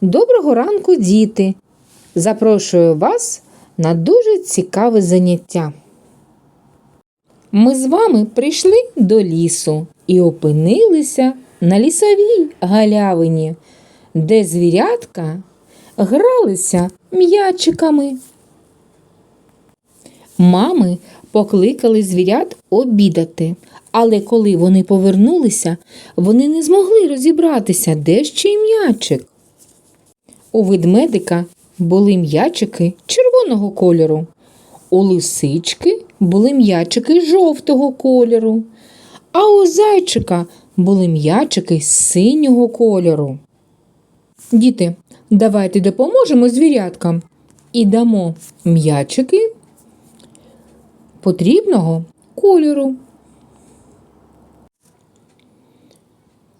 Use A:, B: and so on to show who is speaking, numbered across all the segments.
A: Доброго ранку, діти! Запрошую вас на дуже цікаве заняття. Ми з вами прийшли до лісу і опинилися на лісовій галявині, де звірятка гралися м'ячиками. Мами покликали звірят обідати, але коли вони повернулися, вони не змогли розібратися, де ж чий м'ячик. У ведмедика були м'ячики червоного кольору. У лисички були м'ячики жовтого кольору, а у зайчика були м'ячики синього кольору. Діти, давайте допоможемо звіряткам і дамо м'ячики потрібного кольору.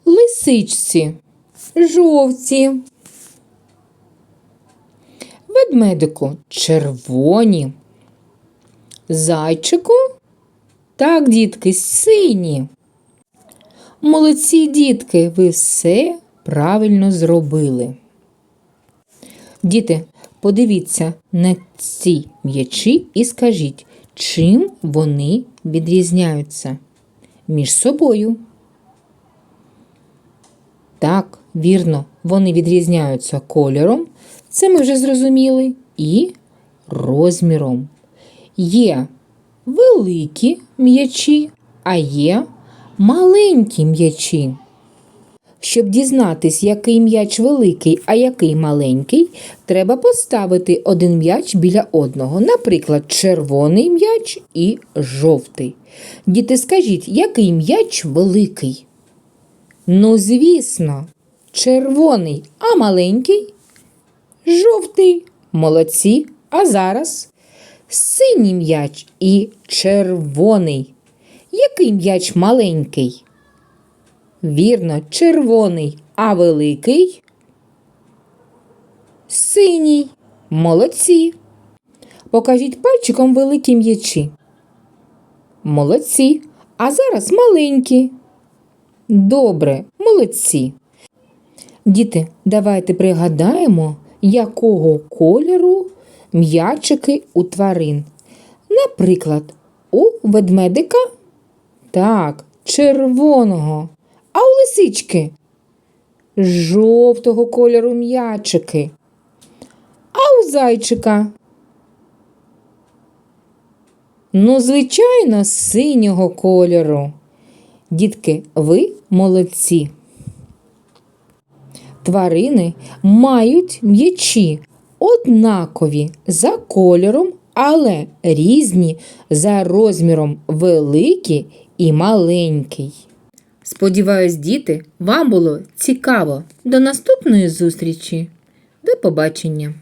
A: Лисичці жовті. Ведмедику червоні. Зайчику так, дітки, сині. Молодці дітки, ви все правильно зробили. Діти, подивіться на ці м'ячі і скажіть, чим вони відрізняються між собою. Так, вірно, вони відрізняються кольором, це ми вже зрозуміли, і розміром. Є великі м'ячі, а є маленькі м'ячі. Щоб дізнатись, який м'яч великий, а який маленький, треба поставити один м'яч біля одного. Наприклад, червоний м'яч і жовтий. Діти, скажіть, який м'яч великий? Ну, звісно, червоний, а маленький жовтий. Молодці. А зараз синій м'яч і червоний. Який м'яч маленький? Вірно, червоний, а великий синій. Молодці. Покажіть пальчиком великі м'ячі. Молодці. А зараз маленькі. Добре, молодці. Діти, давайте пригадаємо, якого кольору м'ячики у тварин. Наприклад, у ведмедика так, червоного, а у лисички жовтого кольору м'ячики. А у зайчика. Ну, звичайно, синього кольору. Дітки, ви молодці. Тварини мають м'ячі однакові за кольором, але різні за розміром великі і маленький. Сподіваюсь, діти, вам було цікаво. До наступної зустрічі. До побачення!